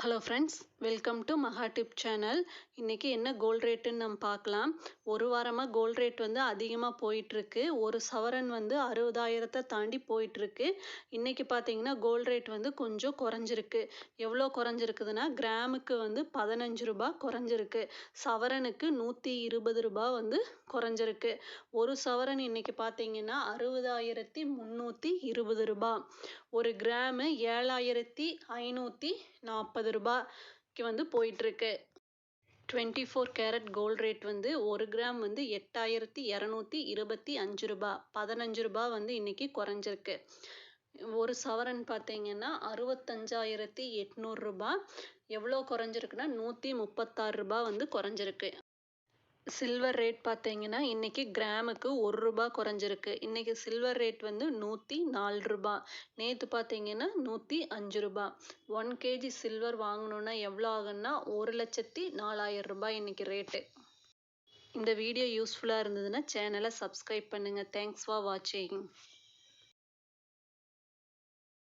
Hello friends welcome to Maha tip channel இன்றைக்கி என்ன gold ரேட்டுன்னு நம்ம பார்க்கலாம். ஒரு வாரமாக கோல்ட் ரேட் வந்து அதிகமாக போயிட்டுருக்கு. ஒரு சவரன் வந்து அறுபதாயிரத்தை தாண்டி போயிட்டுருக்கு. இன்றைக்கி பார்த்தீங்கன்னா கோல்ட் ரேட் வந்து கொஞ்சம் குறைஞ்சிருக்கு. எவ்வளோ குறைஞ்சிருக்குதுன்னா கிராமுக்கு வந்து பதினஞ்சு ரூபா குறைஞ்சிருக்கு. சவரனுக்கு நூற்றி இருபது ரூபா வந்து குறைஞ்சிருக்கு. ஒரு சவரன் இன்றைக்கி பார்த்தீங்கன்னா அறுபதாயிரத்தி முந்நூற்றி இருபது ரூபா. ஒரு கிராமு ஏழாயிரத்தி ஐநூற்றி நாற்பது ரூபாய்க்கு வந்து போயிட்டுருக்கு. Twenty four carat gold rate வந்து ஒரு கிராம் வந்து எட்டாயிரத்தி இரநூத்தி இருபத்தி அஞ்சு ரூபா பதினஞ்சு ரூபா வந்து இன்றைக்கி குறைஞ்சிருக்கு. ஒரு சவரன் பார்த்தீங்கன்னா அறுபத்தஞ்சாயிரத்தி எட்நூறுரூபா எவ்வளோ குறைஞ்சிருக்குன்னா நூற்றி முப்பத்தாறு ரூபா வந்து குறைஞ்சிருக்கு. சில்வர் ரேட் பார்த்தீங்கன்னா இன்றைக்கி கிராமுக்கு ஒரு ரூபா குறைஞ்சிருக்கு. இன்றைக்கி சில்வர் ரேட் வந்து நூற்றி நாலு ரூபா. நேற்று பார்த்தீங்கன்னா நூற்றி அஞ்சு ரூபா. ஒன் கேஜி சில்வர் வாங்கணுன்னா எவ்வளோ ஆகுன்னா ஒரு லட்சத்தி நாலாயிரம் ரூபாய் இன்றைக்கி ரேட்டு இந்த வீடியோ யூஸ்ஃபுல்லாக இருந்ததுன்னா சேனலை சப்ஸ்கிரைப் பண்ணுங்கள் தேங்க்ஸ் ஃபார் வாட்சிங்